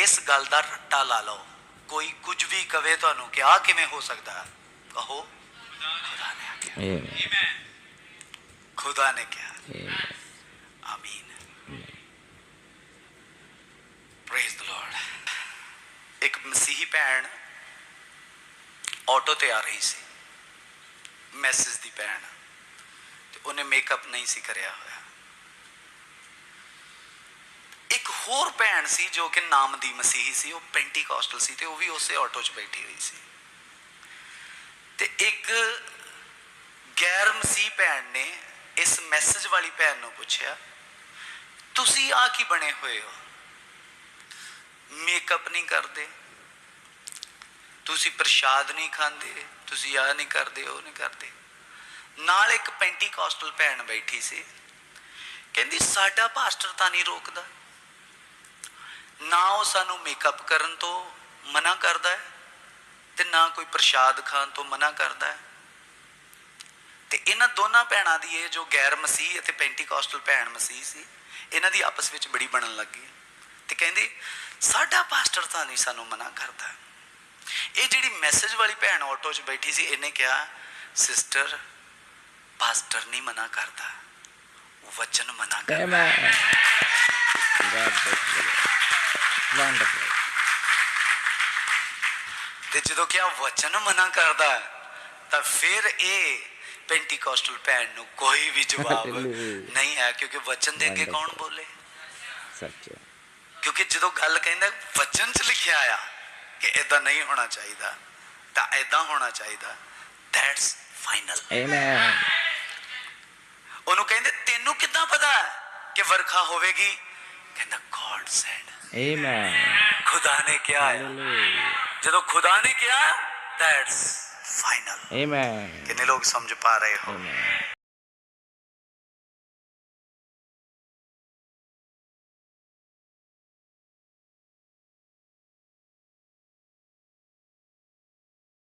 ਇਸ ਗੱਲ ਦਾ ਰੱਟਾ ਲਾ ਲਓ। ਕੋਈ ਕੁਝ ਵੀ ਕਵੇ ਤੁਹਾਨੂੰ ਕਿ ਆ ਕਿਵੇਂ ਹੋ ਸਕਦਾ ਕਹੋ ਖੁਦਾ ਨੇ ਆਖਿਆ Amen. ਖੁਦਾ ਨੇ ਕਿਹਾ. ਆਮੀਨ। ਪ੍ਰੇਜ਼ ਦ ਲਾਰਡ ਇੱਕ ਮਸੀਹੀ ਭੈਣ ਆਟੋ ਤੇ ਆ ਰਹੀ ਸੀ। ਮੈਸੇਜ ਦੀ ਭੈਣ। ਤੇ ਉਹਨੇ ਮੇਕਅਪ ਨਹੀਂ ਸੀ ਕਰਿਆ ਹੋਇਆ। ਇੱਕ ਹੋਰ ਭੈਣ ਸੀ ਜੋ ਕਿ ਨਾਮ ਦੀ ਮਸੀਹੀ ਸੀ, ਉਹ ਪੈਂਟੀਕਾਸਟਲ ਸੀ ਤੇ ਉਹ ਵੀ ਉਸੇ ਆਟੋ 'ਚ ਬੈਠੀ ਹੋਈ ਸੀ। ਤੇ ਇੱਕ ਗੈਰ ਮਸੀਹ ਭੈਣ ਨੇ ਇਸ ਮੈਸੇਜ ਵਾਲੀ ਭੈਣ ਨੂੰ ਪੁੱਛਿਆ, ਤੁਸੀਂ ਆ ਕੀ ਬਣੇ ਹੋਏ ਹੋ? ਮੇਕਅਪ ਨਹੀਂ ਕਰਦੇ? ਤੁਸੀਂ ਪ੍ਰਸ਼ਾਦ ਨਹੀਂ ਖਾਂਦੇ? ਤੁਸੀਂ ਆ ਨਹੀਂ ਕਰਦੇ, ਉਹ ਨਹੀਂ ਕਰਦੇ? ਨਾਲ ਇੱਕ ਪੈਂਟੀਕਾਸਟਲ ਭੈਣ ਬੈਠੀ ਸੀ। ਕਹਿੰਦੀ, ਸਾਡਾ ਪਾਸਟਰ ਤਾਂ ਨਹੀਂ ਰੋਕਦਾ। ਨਾ ਉਹ ਸਾਨੂੰ ਮੇਕਅਪ ਕਰਨ ਤੋਂ ਮਨਾ ਕਰਦਾ ਹੈ ਤੇ ਨਾ ਕੋਈ ਪ੍ਰਸ਼ਾਦ ਖਾਣ ਤੋਂ ਮਨਾ ਕਰਦਾ ਹੈ। ਤੇ ਇਹਨਾਂ ਦੋਨਾਂ ਭੈਣਾਂ ਦੀ ਇਹ ਜੋ ਗੈਰ ਮਸੀਹ ਅਤੇ ਪੈਂਟੀਕਾਸਟਲ ਭੈਣ ਮਸੀਹ ਸੀ ਇਹਨਾਂ ਦੀ ਆਪਸ ਵਿੱਚ ਬੜੀ ਬਣਨ ਲੱਗੀ ਤੇ ਕਹਿੰਦੀ ਸਾਡਾ ਪਾਸਟਰ ਤਾਂ ਨਹੀਂ ਸਾਨੂੰ ਮਨਾ ਕਰਦਾ। ਇਹ ਜਿਹੜੀ ਮੈਸੇਜ ਵਾਲੀ ਭੈਣ ਆਟੋ 'ਚ ਬੈਠੀ ਸੀ ਇਹਨੇ ਕਿਹਾ ਸਿਸਟਰ ਪਾਸਟਰ ਨਹੀਂ ਮਨਾ ਕਰਦਾ। ਵਚਨ ਮਨਾ ਕਰਦਾ ਤੇ ਜਦੋਂ ਕਿਹਾ ਵਚਨ ਮਨਾ ਕਰਦਾ ਤਾਂ ਫਿਰ ਇਹ ਪੈਂਟੀਕਾਸਟਲ ਭੈਣ ਨੂੰ ਕੋਈ ਵੀ ਜਵਾਬ. ਨਹੀਂ ਹੈ ਕਿਉਂਕਿ ਵਚਨ ਦੇ ਅੱਗੇ ਕੌਣ. ਬੋਲੇ a ਕਿਉਂਕਿ ਜਦੋਂ ਗੱਲ ਕਹਿੰਦਾ ਵਚਨ 'ਚ ਲਿਖਿਆ ਆ ਕਿ ਇਦਾਂ ਨਹੀਂ ਹੋਣਾ ਚਾਹੀਦਾ ਤਾਂ ਇਦਾਂ ਹੋਣਾ ਚਾਹੀਦਾ ਦੈਟਸ ਫਾਈਨਲ Amen. ਉਹਨੂੰ ਕਹਿੰਦੇ ਤੈਨੂੰ ਕਿੱਦਾਂ ਪਤਾ ਹੈ ਕਿ ਵਰਖਾ ਹੋਵੇਗੀ ਕਹਿੰਦਾ ਗੋਡ ਸੈਡ Amen. ਖੁਦਾ ਨੇ ਕਿਹਾ ਹੈ Hallelujah. ਜਦੋਂ ਖੁਦਾ ਨੇ ਕਿਹਾ ਦੈਟਸ ਫਾਈਨਲ Amen. ਕਿੰਨੇ ਲੋਕ ਸਮਝ ਪਾ ਰਹੇ ਹੋ Amen.